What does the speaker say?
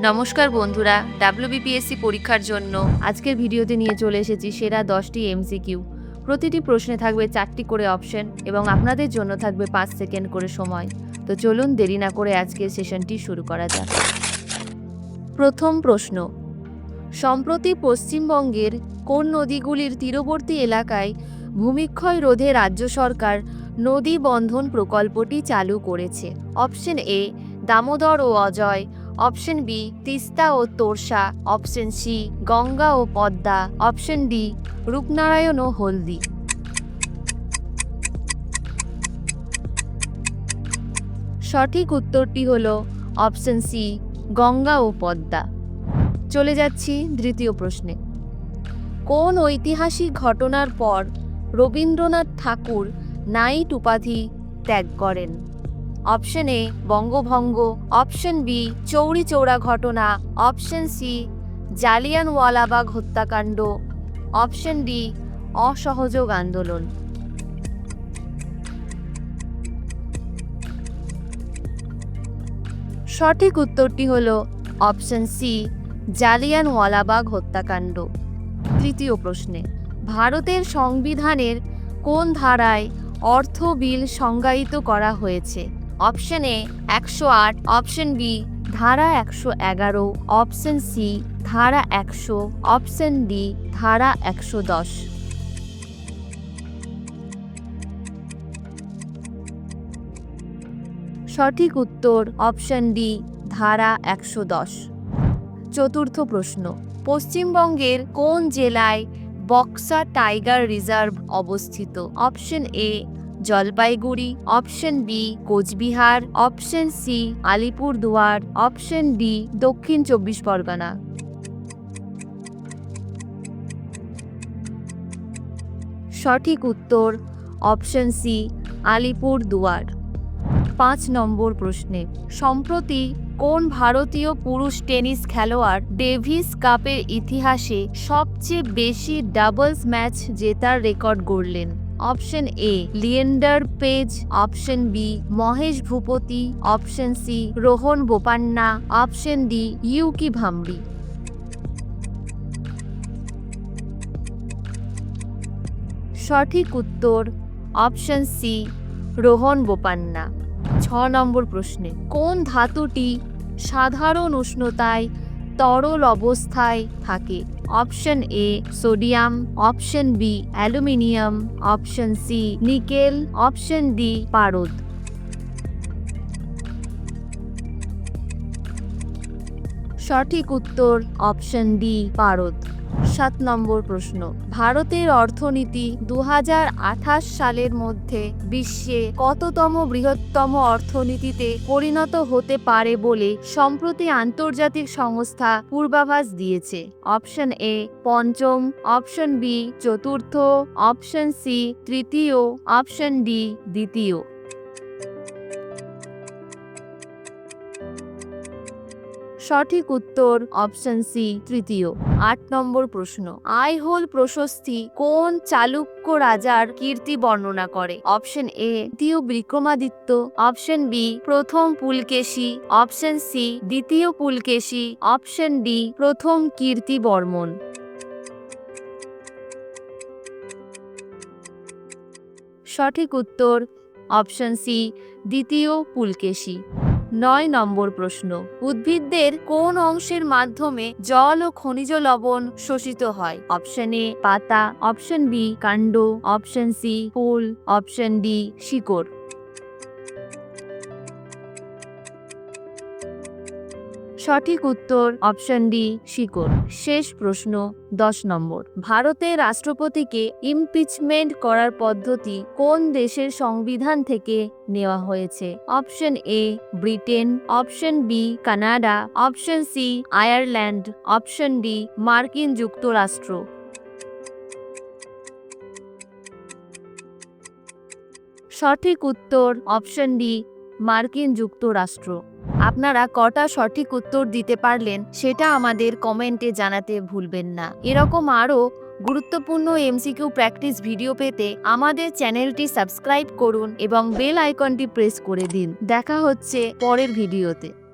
নমস্কার বন্ধুরা ডাব্লিউবিপিএসসি পরীক্ষার জন্য আজকের ভিডিওতে নিয়ে চলে এসেছি সেরা দশটি এমসিকিউ প্রতিটি প্রশ্নে থাকবে চারটি করে অপশন এবং আপনাদের জন্য থাকবে পাঁচ সেকেন্ড করে সময়। তো চলুন দেরি না করে আজকের সেশনটি শুরু করা যাক। প্রথম প্রশ্ন, সম্প্রতি পশ্চিমবঙ্গের কোন নদীগুলির তীরবর্তী এলাকায় ভূমিক্ষয় রোধে রাজ্য সরকার নদী বন্ধন প্রকল্পটি চালু করেছে? অপশন এ, দামোদর ও অজয় অপশন বি, তিস্তা ও তোরসা, অপশন সি, গঙ্গা ও পদ্মা, অপশন ডি, রূপনারায়ণ ও হলদি। সঠিক উত্তরটি হল অপশন সি, গঙ্গা ও পদ্মা। চলে যাচ্ছি দ্বিতীয় প্রশ্নে। কোন ঐতিহাসিক ঘটনার পর রবীন্দ্রনাথ ঠাকুর নাইট উপাধি ত্যাগ করেন? অপশন এ বঙ্গভঙ্গ, অপশন বি চৌরি চৌরা ঘটনা, অপশন সি জালিয়ানওয়ালাবাগ হত্যাকাণ্ড, অপশন ডি অসহযোগ আন্দোলন। সঠিক উত্তরটি হল অপশন সি জালিয়ানওয়ালাবাগ হত্যাকাণ্ড। তৃতীয় প্রশ্নে, ভারতের সংবিধানের কোন ধারায় অর্থ বিল সংজ্ঞায়িত করা হয়েছে? অপশন এ একশো আট, অপশন বি ধারা একশো এগারো, অপশন সি ধারা একশো, অপশন ডি ধারা একশো দশ। সঠিক উত্তর অপশন ডি ধারা একশো দশ। চতুর্থ প্রশ্ন, পশ্চিমবঙ্গের কোন জেলায় বক্সা টাইগার রিজার্ভ অবস্থিত? Option A Jalpaiguri option B Cooch Behar option C Alipurduar option D Dakshin Chabbish Pargana. সঠিক উত্তর অপশন সি আলিপুরদুয়ার। পাঁচ নম্বর প্রশ্নে, সম্প্রতি কোন ভারতীয় পুরুষ টেনিস খেলোয়াড় ডেভিস কাপের ইতিহাসে সবচেয়ে বেশি ডাবলস ম্যাচ জেতার রেকর্ড গড়লেন? Option A, Leander Paes, option B, Mahesh Bhupathi, option C, Rohan Bopanna, option D, Yuki Bhambri সঠিক উত্তর, অপশন সি, রোহন বোপান্না। ছ নম্বর প্রশ্নে, কোন ধাতুটি সাধারণ উষ্ণতায় তরল অবস্থায় থাকে। Option A sodium. Option B aluminium. Option C nickel. Option D পারদ। সঠিক উত্তর, অপশন ডি পারদ। সাত নম্বর প্রশ্ন। ভারতের অর্থনীতি দু হাজার আঠাশ সালের মধ্যে বিশ্বে কততম বৃহত্তম অর্থনীতিতে পরিণত হতে পারে বলে সম্প্রতি আন্তর্জাতিক সংস্থা পূর্বাভাস দিয়েছে। অপশন এ, পঞ্চম। অপশন বি, চতুর্থ। অপশন সি, তৃতীয়। অপশন ডি, দ্বিতীয়। সঠিক উত্তর অপশন সি তৃতীয়। আট নম্বর প্রশ্ন, আইহোল প্রশস্তি কোন চালুক্য রাজার কীর্তি বর্ণনা করে? অপশন এ দ্বিতীয় বিক্রমাদিত্য। অপশন বি প্রথম পুলকেশী। অপশন সি দ্বিতীয় পুলকেশী। অপশন ডি প্রথম কীর্তি বর্মন সঠিক উত্তর অপশন সি দ্বিতীয় পুলকেশী। নয় নম্বর প্রশ্ন। উদ্ভিদদের কোন অংশের মাধ্যমে জল ও খনিজ লবণ শোষিত হয়? অপশন এ পাতা, অপশন বি কাণ্ড, অপশন সি ফুল, অপশন ডি শিকড়। সঠিক উত্তর অপশন ডি, শিকড়। শেষ প্রশ্ন, দশ নম্বর। ভারতের রাষ্ট্রপতিকে ইমপিচমেন্ট করার পদ্ধতি কোন দেশের সংবিধান থেকে নেওয়া হয়েছে? Option A, Britain. Option B, Canada. Option C, Ireland. Option D, মার্কিন যুক্তরাষ্ট্র। সঠিক উত্তর অপশন ডি মার্কিন যুক্তরাষ্ট্র। আপনারা কটা সঠিক উত্তর দিতে পারলেন সেটা আমাদের কমেন্টে জানাতে ভুলবেন না। এরকম আরও গুরুত্বপূর্ণ এমসিকিউ প্র্যাকটিস ভিডিও পেতে আমাদের চ্যানেলটি সাবস্ক্রাইব করুন এবং বেল আইকনটি প্রেস করে দিন। দেখা হচ্ছে পরের ভিডিওতে